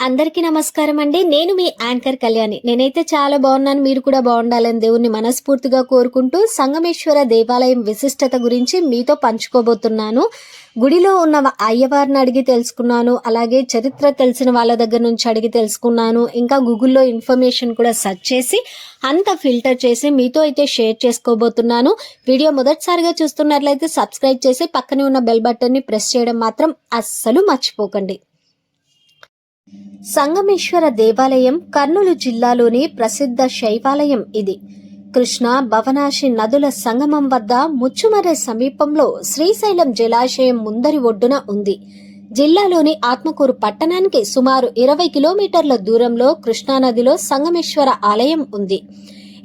అందరికీ నమస్కారం అండి. నేను మీ యాంకర్ కళ్యాణి. నేనైతే చాలా బాగున్నాను. మీరు కూడా బాగుండాలని దేవుణ్ణి మనస్ఫూర్తిగా కోరుకుంటూ సంగమేశ్వర దేవాలయం విశిష్టత గురించి మీతో పంచుకోబోతున్నాను. గుడిలో ఉన్న అయ్యవారిని అడిగి తెలుసుకున్నాను. అలాగే చరిత్ర తెలిసిన వాళ్ళ దగ్గర నుంచి అడిగి తెలుసుకున్నాను. ఇంకా గూగుల్లో ఇన్ఫర్మేషన్ కూడా సెర్చ్ చేసి అంత ఫిల్టర్ చేసి మీతో అయితే షేర్ చేసుకోబోతున్నాను. వీడియో మొదటిసారిగా చూస్తున్నట్లయితే సబ్స్క్రైబ్ చేసి పక్కనే ఉన్న బెల్ బటన్ని ప్రెస్ చేయడం మాత్రం అస్సలు మర్చిపోకండి. సంగమేశ్వర దేవాలయం కర్నూలు జిల్లాలోని ప్రసిద్ధ శైవాలయం ఇది. కృష్ణ భవనాశి నదుల సంగమం వద్ద ముచ్చుమరే సమీపంలో శ్రీశైలం జలాశయం ముందరి ఒడ్డున ఉంది. జిల్లాలోని ఆత్మకూరు పట్టణానికి సుమారు ఇరవై కిలోమీటర్ల దూరంలో కృష్ణానదిలో సంగమేశ్వర ఆలయం ఉంది.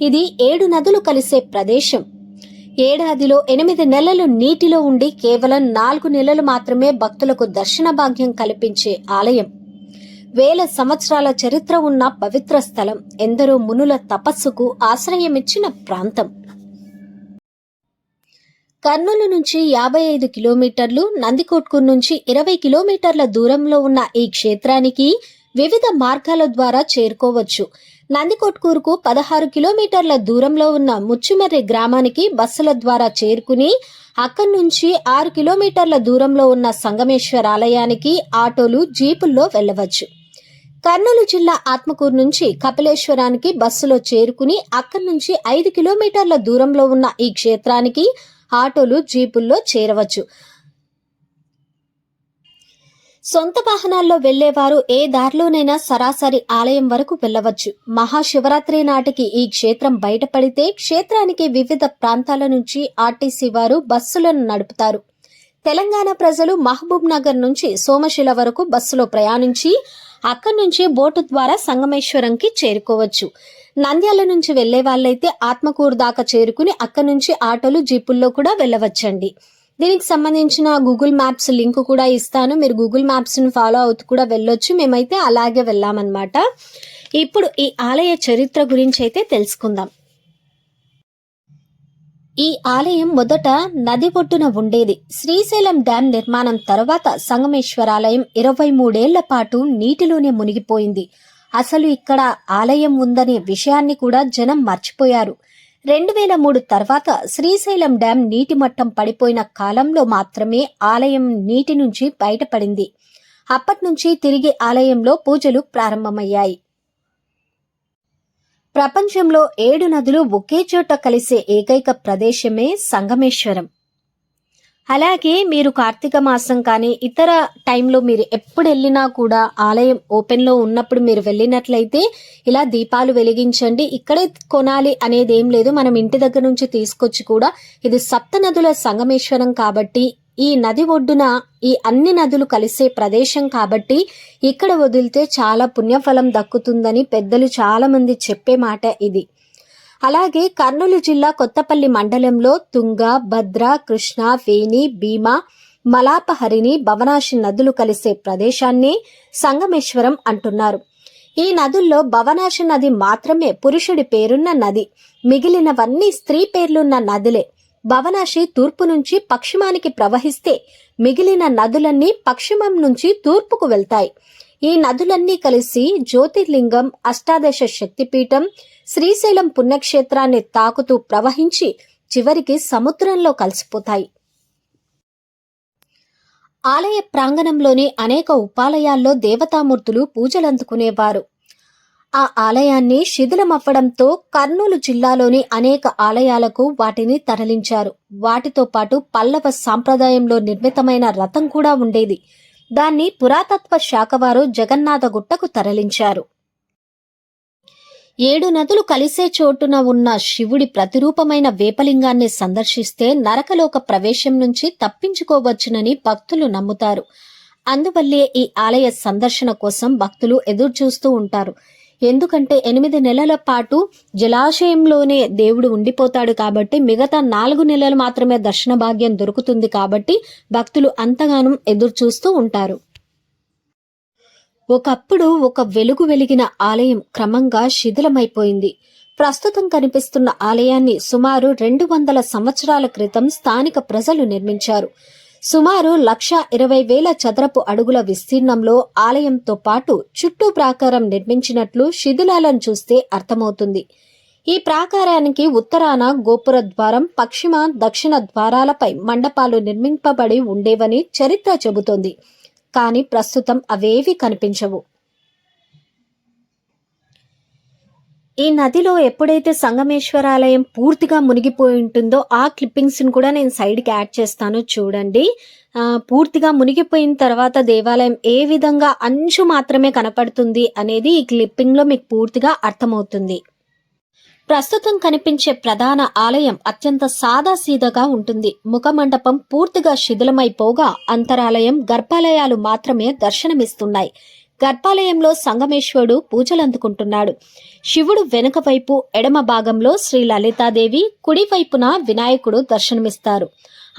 ఇది ఏడు నదులు కలిసే ప్రదేశం. ఏడాదిలో ఎనిమిది నెలలు నీటిలో ఉండి కేవలం నాలుగు నెలలు మాత్రమే భక్తులకు దర్శన భాగ్యం కల్పించే ఆలయం. వేల సంవత్సరాల చరిత్ర ఉన్న పవిత్ర స్థలం ఎందరో మునుల తపస్సుకు ఆశ్రయమిచ్చిన ప్రాంతం. కర్నూలు నుంచి యాభై ఐదు కిలోమీటర్లు నందికొట్కూరు నుంచి ఇరవై కిలోమీటర్ల దూరంలో ఉన్న ఈ క్షేత్రానికి వివిధ మార్గాల ద్వారా చేరుకోవచ్చు. నందికొట్కూరుకు పదహారు కిలోమీటర్ల దూరంలో ఉన్న ముచ్చిమర్రి గ్రామానికి బస్సుల ద్వారా చేరుకుని అక్కడి నుంచి ఆరు కిలోమీటర్ల దూరంలో ఉన్న సంగమేశ్వర ఆలయానికి ఆటోలు జీపుల్లో వెళ్ళవచ్చు. కర్నూలు జిల్లా ఆత్మకూరు నుంచి కపిలేశ్వరానికి బస్సులో చేరుకుని అక్కడి నుంచి ఐదు కిలోమీటర్ల దూరంలో ఉన్న ఈ క్షేత్రానికి ఆటోలు జీపుల్లో చేరవచ్చు. సొంత వాహనాల్లో వెళ్ళేవారు ఏ దారిలోనైనా సరాసరి ఆలయం వరకు వెళ్ళవచ్చు. మహాశివరాత్రి నాటికి ఈ క్షేత్రం బయటపడితే క్షేత్రానికి వివిధ ప్రాంతాల నుంచి ఆర్టీసీ వారు బస్సులను నడుపుతారు. తెలంగాణ ప్రజలు మహబూబ్ నగర్ నుంచి సోమశిల వరకు బస్సులో ప్రయాణించి అక్కడి నుంచి బోటు ద్వారా సంగమేశ్వరంకి చేరుకోవచ్చు. నంద్యాల నుంచి వెళ్ళే వాళ్ళైతే ఆత్మకూరు దాకా చేరుకుని అక్కడి నుంచి ఆటోలు జీపుల్లో కూడా వెళ్ళవచ్చండి. దీనికి సంబంధించిన గూగుల్ మ్యాప్స్ లింక్ కూడా ఇస్తాను. మీరు గూగుల్ మ్యాప్స్ని ఫాలో అవుతూ కూడా వెళ్ళొచ్చు. మేమైతే అలాగే వెళ్ళామన్నమాట. ఇప్పుడు ఈ ఆలయ చరిత్ర గురించి అయితే తెలుసుకుందాం. ఈ ఆలయం మొదట నది ఒడ్డున ఉండేది. శ్రీశైలం డ్యాం నిర్మాణం తర్వాత సంగమేశ్వరాలయం ఇరవై మూడేళ్ళ పాటు నీటిలోనే మునిగిపోయింది. అసలు ఇక్కడ ఆలయం ఉందనే విషయాన్ని కూడా జనం మర్చిపోయారు. రెండు వేల మూడు తర్వాత శ్రీశైలం డ్యాం నీటి మట్టం పడిపోయిన కాలంలో మాత్రమే ఆలయం నీటి నుంచి బయటపడింది. అప్పటి నుంచి తిరిగి ఆలయంలో పూజలు ప్రారంభమయ్యాయి. ప్రపంచంలో ఏడు నదులు ఒకే చోట కలిసే ఏకైక ప్రదేశమే సంగమేశ్వరం. అలాగే మీరు కార్తీక మాసం కానీ ఇతర టైంలో మీరు ఎప్పుడు వెళ్ళినా కూడా ఆలయం ఓపెన్లో ఉన్నప్పుడు మీరు వెళ్ళినట్లయితే ఇలా దీపాలు వెలిగించండి. ఇక్కడే కొనాలి అనేది ఏం లేదు. మనం ఇంటి దగ్గర నుంచి తీసుకొచ్చి కూడా ఇది సప్త నదుల సంగమేశ్వరం కాబట్టి ఈ నది ఒడ్డున ఈ అన్ని నదులు కలిసే ప్రదేశం కాబట్టి ఇక్కడ వదిలితే చాలా పుణ్యఫలం దక్కుతుందని పెద్దలు చాలామంది చెప్పే మాట ఇది. అలాగే కర్నూలు జిల్లా కొత్తపల్లి మండలంలో తుంగ భద్ర కృష్ణ వేణి భీమా మలాపహరిని భవనాశి నదులు కలిసే ప్రదేశాన్ని సంగమేశ్వరం అంటున్నారు. ఈ నదుల్లో భవనాశి నది మాత్రమే పురుషుడి పేరున్న నది. మిగిలినవన్నీ స్త్రీ పేర్లున్న నదులే. భవనాశి తూర్పు నుంచి పశ్చిమానికి ప్రవహిస్తే మిగిలిన నదులన్నీ పశ్చిమం నుంచి తూర్పుకు వెళ్తాయి. ఈ నదులన్నీ కలిసి జ్యోతిర్లింగం అష్టాదశ శక్తిపీఠం శ్రీశైలం పుణ్యక్షేత్రాన్ని తాకుతూ ప్రవహించి చివరికి సముద్రంలో కలిసిపోతాయి. ఆలయ ప్రాంగణంలోని అనేక ఉపాలయాల్లో దేవతామూర్తులు పూజలందుకునేవారు. ఆ ఆలయాన్ని శిథిలమవ్వడంతో కర్నూలు జిల్లాలోని అనేక ఆలయాలకు వాటిని తరలించారు. వాటితో పాటు పల్లవ సాంప్రదాయంలో నిర్మితమైన రథం కూడా ఉండేది. దాన్ని పురాతత్వ శాఖ వారు జగన్నాథ గుట్టకు తరలించారు. ఏడు నదులు కలిసే చోటున ఉన్న శివుడి ప్రతిరూపమైన వేపలింగాన్ని సందర్శిస్తే నరకలోక ప్రవేశం నుంచి తప్పించుకోవచ్చునని భక్తులు నమ్ముతారు. అందువల్లే ఈ ఆలయ సందర్శన కోసం భక్తులు ఎదురుచూస్తూ ఉంటారు. ఎందుకంటే ఎనిమిది నెలల పాటు జలాశయంలోనే దేవుడు ఉండిపోతాడు కాబట్టి మిగతా నాలుగు నెలలు మాత్రమే దర్శన భాగ్యం దొరుకుతుంది కాబట్టి భక్తులు అంతగానం ఎదురు చూస్తూ ఉంటారు. ఒకప్పుడు ఒక వెలుగు వెలిగిన ఆలయం క్రమంగా శిథిలమైపోయింది. ప్రస్తుతం కనిపిస్తున్న ఆలయాన్ని సుమారు రెండు వందల సంవత్సరాల క్రితం స్థానిక ప్రజలు నిర్మించారు. సుమారు లక్ష ఇరవై వేల చదరపు అడుగుల విస్తీర్ణంలో ఆలయంతో పాటు చుట్టూ ప్రాకారం నిర్మించినట్లు శిథిలాలను చూస్తే అర్థమవుతుంది. ఈ ప్రాకారానికి ఉత్తరాన గోపుర ద్వారం పశ్చిమ దక్షిణ ద్వారాలపై మండపాలు నిర్మింపబడి ఉండేవని చరిత్ర చెబుతోంది. కానీ ప్రస్తుతం అవేవి కనిపించవు. ఈ నదిలో ఎప్పుడైతే సంగమేశ్వరాలయం పూర్తిగా మునిగిపోయి ఉంటుందో ఆ క్లిప్పింగ్స్ని కూడా నేను సైడ్కి యాడ్ చేస్తాను చూడండి. పూర్తిగా మునిగిపోయిన తర్వాత దేవాలయం ఏ విధంగా అంచు మాత్రమే కనపడుతుంది అనేది ఈ క్లిప్పింగ్లో మీకు పూర్తిగా అర్థమవుతుంది. ప్రస్తుతం కనిపించే ప్రధాన ఆలయం అత్యంత సాదాసీదగా ఉంటుంది. ముఖమండపం పూర్తిగా శిథిలమైపోగా అంతరాలయం గర్భాలయాలు మాత్రమే దర్శనమిస్తున్నాయి. గర్భాలయంలో సంగమేశ్వరుడు పూజలందుకుంటున్నాడు. శివుడు వెనుక వైపు ఎడమ భాగంలో శ్రీ లలితాదేవి కుడివైపున వినాయకుడు దర్శనమిస్తారు.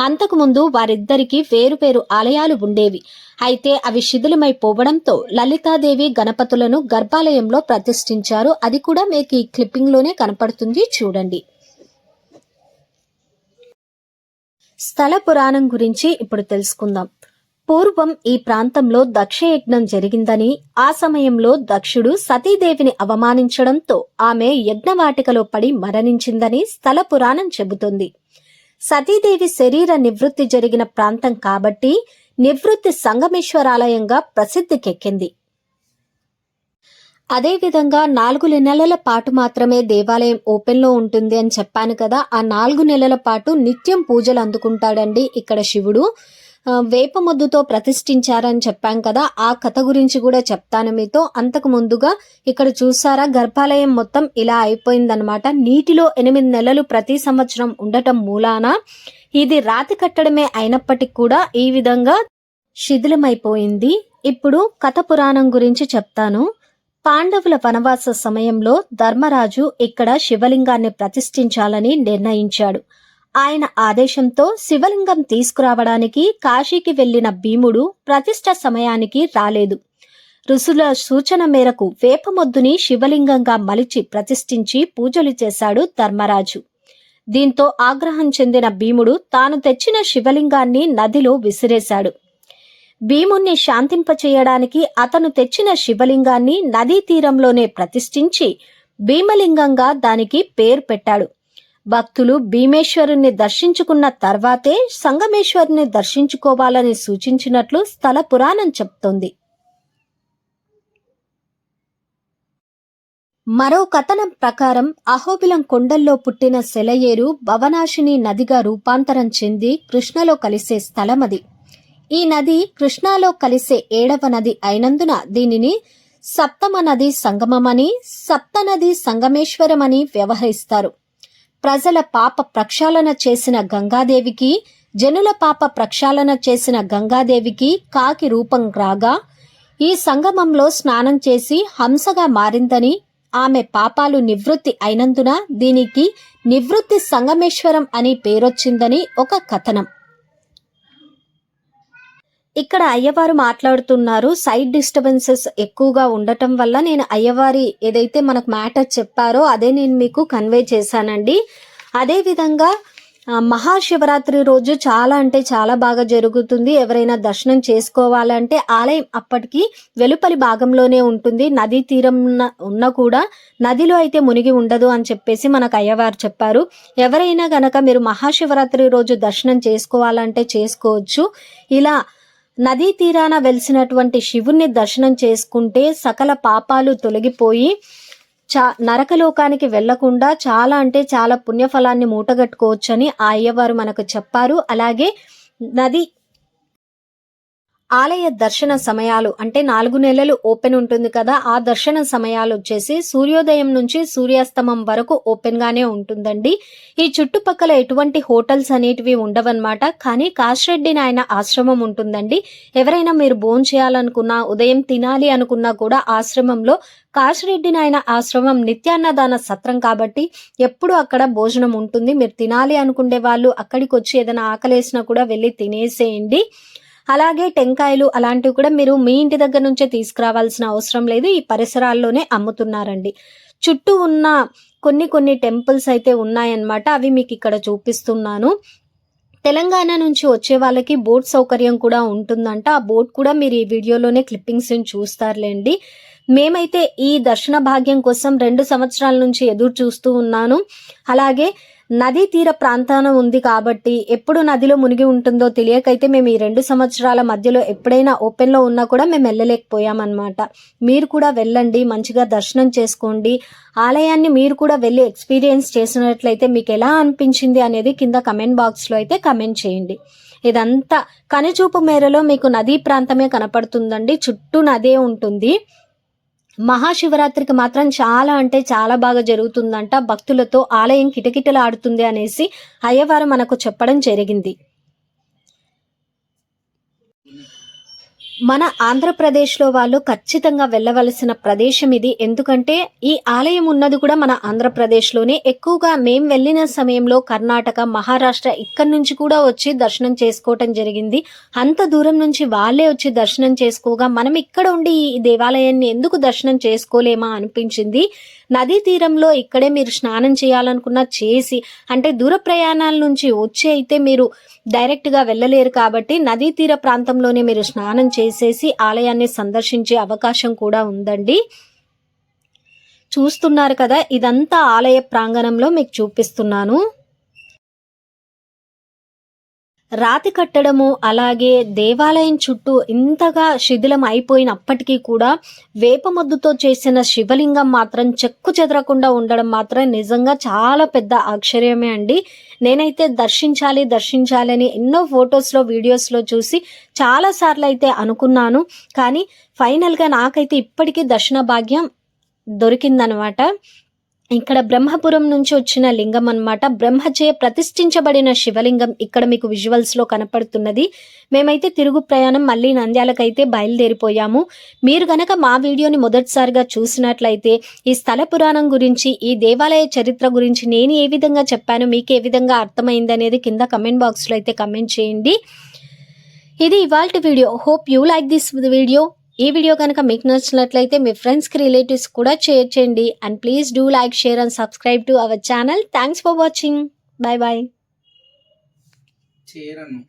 అంతకుముందు వారిద్దరికీ వేరువేరు ఆలయాలు ఉండేవి. అయితే అవి శిథిలమైపోవడంతో లలితాదేవి గణపతులను గర్భాలయంలో ప్రతిష్ఠించారు. అది కూడా మీకు ఈ క్లిప్పింగ్లోనే కనపడుతుంది. చూడండి. స్థల పురాణం గురించి ఇప్పుడు తెలుసుకుందాం. పూర్వం ఈ ప్రాంతంలో దక్షయజ్ఞం జరిగిందని ఆ సమయంలో దక్షుడు సతీదేవిని అవమానించడంతో ఆమె యజ్ఞవాటికలో పడి మరణించిందని స్థల పురాణం చెబుతుంది. సతీదేవి శరీర నివృత్తి జరిగిన ప్రాంతం కాబట్టి నివృత్తి సంగమేశ్వరాలయంగా ప్రసిద్ధికెక్కింది. అదేవిధంగా నాలుగు నెలల పాటు మాత్రమే దేవాలయం ఓపెన్లో ఉంటుంది అని చెప్పాను కదా ఆ నాలుగు నెలల పాటు నిత్యం పూజలు అందుకుంటాడండి ఇక్కడ శివుడు. ఆ, వేప మొద్దుతో ప్రతిష్ఠించారని చెప్పాం కదా ఆ కథ గురించి కూడా చెప్తాను మీతో. అంతకు ముందుగా ఇక్కడ చూసారా గర్భాలయం మొత్తం ఇలా అయిపోయిందనమాట నీటిలో ఎనిమిది నెలలు ప్రతి సంవత్సరం ఉండటం మూలాన ఇది రాతి కట్టడమే అయినప్పటికీ కూడా ఈ విధంగా శిథిలమైపోయింది. ఇప్పుడు కథ పురాణం గురించి చెప్తాను. పాండవుల వనవాస సమయంలో ధర్మరాజు ఇక్కడ శివలింగాన్ని ప్రతిష్ఠించాలని నిర్ణయించాడు. ఆయన ఆదేశంతో శివలింగం తీసుకురావడానికి కాశీకి వెళ్ళిన భీముడు ప్రతిష్ట సమయానికి రాలేదు. ఋషుల సూచన మేరకు వేపమొద్దుని శివలింగంగా మలిచి ప్రతిష్ఠించి పూజలు చేశాడు ధర్మరాజు. దీంతో ఆగ్రహం చెందిన భీముడు తాను తెచ్చిన శివలింగాన్ని నదిలో విసిరేశాడు. భీముణ్ణి శాంతింపచేయడానికి అతను తెచ్చిన శివలింగాన్ని నదీ తీరంలోనే ప్రతిష్ఠించి భీమలింగంగా దానికి పేరు పెట్టాడు. భక్తులు భీమేశ్వరుణ్ణి దర్శించుకున్న తర్వాతే సంగమేశ్వరుని దర్శించుకోవాలని సూచించినట్లు స్థల పురాణం చెప్తోంది. మరో కథనం ప్రకారం అహోబిలం కొండల్లో పుట్టిన సెలయేరు భవనాశిని నదిగా రూపాంతరం చెంది కృష్ణలో కలిసే స్థలమది. ఈ నది కృష్ణాలో కలిసే ఏడవ నది అయినందున దీనిని సప్తమ నది సంగమమని సప్తనది సంగమేశ్వరమని వ్యవహరిస్తారు. ప్రజల పాప ప్రక్షాళన చేసిన గంగాదేవికి జనుల పాప ప్రక్షాళన చేసిన గంగాదేవికి కాకి రూపం రాగా ఈ సంగమంలో స్నానం చేసి హంసగా మారిందని ఆమె పాపాలు నివృత్తి అయినందున దీనికి నివృత్తి సంగమేశ్వరం అని పేరొచ్చిందని ఒక కథనం. ఇక్కడ అయ్యవారు మాట్లాడుతున్నారు. సైడ్ డిస్టర్బెన్సెస్ ఎక్కువగా ఉండటం వల్ల నేను అయ్యవారి ఏదైతే మనకు మ్యాటర్ చెప్పారో అదే నేను మీకు కన్వే చేశానండి. అదేవిధంగా మహాశివరాత్రి రోజు చాలా అంటే చాలా బాగా జరుగుతుంది. ఎవరైనా దర్శనం చేసుకోవాలంటే ఆలయం అప్పటికి వెలుపలి భాగంలోనే ఉంటుంది. నదీ తీరం ఉన్న- కూడా నదిలో అయితే మునిగి ఉండదు అని చెప్పేసి మనకు అయ్యవారు చెప్పారు. ఎవరైనా గనక మీరు మహాశివరాత్రి రోజు దర్శనం చేసుకోవాలంటే చేసుకోవచ్చు. ఇలా నదీ తీరాన వెలిసినటువంటి శివుణ్ణి దర్శనం చేసుకుంటే సకల పాపాలు తొలగిపోయి చా నరకలోకానికి వెళ్ళకుండా చాలా అంటే చాలా పుణ్యఫలాన్ని మూటగట్టుకోవచ్చని ఆ అయ్యవారు మనకు చెప్పారు. అలాగే నది ఆలయ దర్శన సమయాలు అంటే నాలుగు నెలలు ఓపెన్ ఉంటుంది కదా ఆ దర్శన సమయాలు వచ్చేసి సూర్యోదయం నుంచి సూర్యాస్తమం వరకు ఓపెన్ గానే ఉంటుందండి. ఈ చుట్టుపక్కల ఎటువంటి హోటల్స్ అనేటివి ఉండవన్నమాట. కానీ కాశరెడ్డి నాయన ఆశ్రమం ఉంటుందండి. ఎవరైనా మీరు భోజనం చేయాలనుకున్నా ఉదయం తినాలి అనుకున్నా కూడా ఆశ్రమంలో కాశరెడ్డి నాయన ఆశ్రమం నిత్యాన్నదాన సత్రం కాబట్టి ఎప్పుడు అక్కడ భోజనం ఉంటుంది. మీరు తినాలి అనుకునే వాళ్ళు అక్కడికి వచ్చి ఏదైనా ఆకలేసినా కూడా వెళ్ళి తినేసేయండి. అలాగే టెంకాయలు అలాంటివి కూడా మీరు మీ ఇంటి దగ్గర నుంచే తీసుకురావాల్సిన అవసరం లేదు. ఈ పరిసరాల్లోనే అమ్ముతున్నారండి. చుట్టూ ఉన్న కొన్ని కొన్ని టెంపుల్స్ అయితే ఉన్నాయన్నమాట. అవి మీకు ఇక్కడ చూపిస్తున్నాను. తెలంగాణ నుంచి వచ్చే వాళ్ళకి బోట్ సౌకర్యం కూడా ఉంటుందంట. ఆ బోట్ కూడా మీరు ఈ వీడియోలోనే క్లిప్పింగ్స్ చూస్తారులేండి. మేమైతే ఈ దర్శన భాగ్యం కోసం రెండు సంవత్సరాల నుంచి ఎదురు చూస్తూ ఉన్నాను. అలాగే నదీ తీర ప్రాంతాన ఉంది కాబట్టి ఎప్పుడు నదిలో మునిగి ఉంటుందో తెలియకైతే మేము ఈ రెండు సంవత్సరాల మధ్యలో ఎప్పుడైనా ఓపెన్లో ఉన్నా కూడా మేము వెళ్ళలేకపోయామన్నమాట. మీరు కూడా వెళ్ళండి మంచిగా దర్శనం చేసుకోండి. ఆలయాన్ని మీరు కూడా వెళ్ళి ఎక్స్పీరియన్స్ చేసినట్లయితే మీకు ఎలా అనిపించింది అనేది కింద కమెంట్ బాక్స్లో అయితే కమెంట్ చేయండి. ఇదంతా కనుచూపు మేరలో మీకు నదీ ప్రాంతమే కనపడుతుందండి. చుట్టూ నదే ఉంటుంది. మహాశివరాత్రికి మాత్రం చాలా అంటే చాలా బాగా జరుగుతుందంట. భక్తులతో ఆలయం కిటకిటలాడుతుంది అనేసి అయ్యవారు మనకు చెప్పడం జరిగింది. మన ఆంధ్రప్రదేశ్లో వాళ్ళు ఖచ్చితంగా వెళ్ళవలసిన ప్రదేశం ఇది. ఎందుకంటే ఈ ఆలయం ఉన్నది కూడా మన ఆంధ్రప్రదేశ్లోనే. ఎక్కువగా మేము వెళ్ళిన సమయంలో కర్ణాటక మహారాష్ట్ర ఇక్కడి నుంచి కూడా వచ్చి దర్శనం చేసుకోవటం జరిగింది. అంత దూరం నుంచి వాళ్ళే వచ్చి దర్శనం చేసుకోగా మనం ఇక్కడ ఉండి ఈ దేవాలయాన్ని ఎందుకు దర్శనం చేసుకోలేమా అనిపించింది. నదీ తీరంలో ఇక్కడే మీరు స్నానం చేయాలనుకున్న చేసి అంటే దూర ప్రయాణాల నుంచి వచ్చి అయితే మీరు డైరెక్ట్గా వెళ్ళలేరు కాబట్టి నదీ తీర ప్రాంతంలోనే మీరు స్నానం చేసేసి ఆలయాన్ని సందర్శించే అవకాశం కూడా ఉందండి. చూస్తున్నారు కదా ఇదంతా ఆలయ ప్రాంగణంలో మీకు చూపిస్తున్నాను. రాతి కట్టడము అలాగే దేవాలయం చుట్టూ ఇంతగా శిథిలం అయిపోయినప్పటికీ కూడా వేపమొద్దుతో చేసిన శివలింగం మాత్రం చెక్కు చెదరకుండా ఉండడం మాత్రం నిజంగా చాలా పెద్ద ఆశ్చర్యమే అండి. నేనైతే దర్శించాలి దర్శించాలి అని ఎన్నో ఫొటోస్లో వీడియోస్లో చూసి చాలాసార్లు అయితే అనుకున్నాను. కానీ ఫైనల్గా నాకైతే ఇప్పటికీ దర్శన భాగ్యం దొరికిందనమాట. ఇక్కడ బ్రహ్మపురం నుంచి వచ్చిన లింగం అన్నమాట. బ్రహ్మచే ప్రతిష్ఠించబడిన శివలింగం ఇక్కడ మీకు విజువల్స్లో కనపడుతున్నది. మేమైతే తిరుగు ప్రయాణం మళ్ళీ నంద్యాలకైతే బయలుదేరిపోయాము. మీరు గనక మా వీడియోని మొదటిసారిగా చూసినట్లయితే ఈ స్థల పురాణం గురించి ఈ దేవాలయ చరిత్ర గురించి నేను ఏ విధంగా చెప్పాను మీకు ఏ విధంగా అర్థమైంది అనేది కింద కమెంట్ బాక్స్లో అయితే కమెంట్ చేయండి. ఇది ఇవాల్టి video. Hope you like this video ఈ వీడియో కనుక మీకు నచ్చినట్లయితే మీ ఫ్రెండ్స్కి రిలేటివ్స్ కూడా షేర్ చేయండి. And please do like share and subscribe to our channel thanks for watching bye bye చేయరను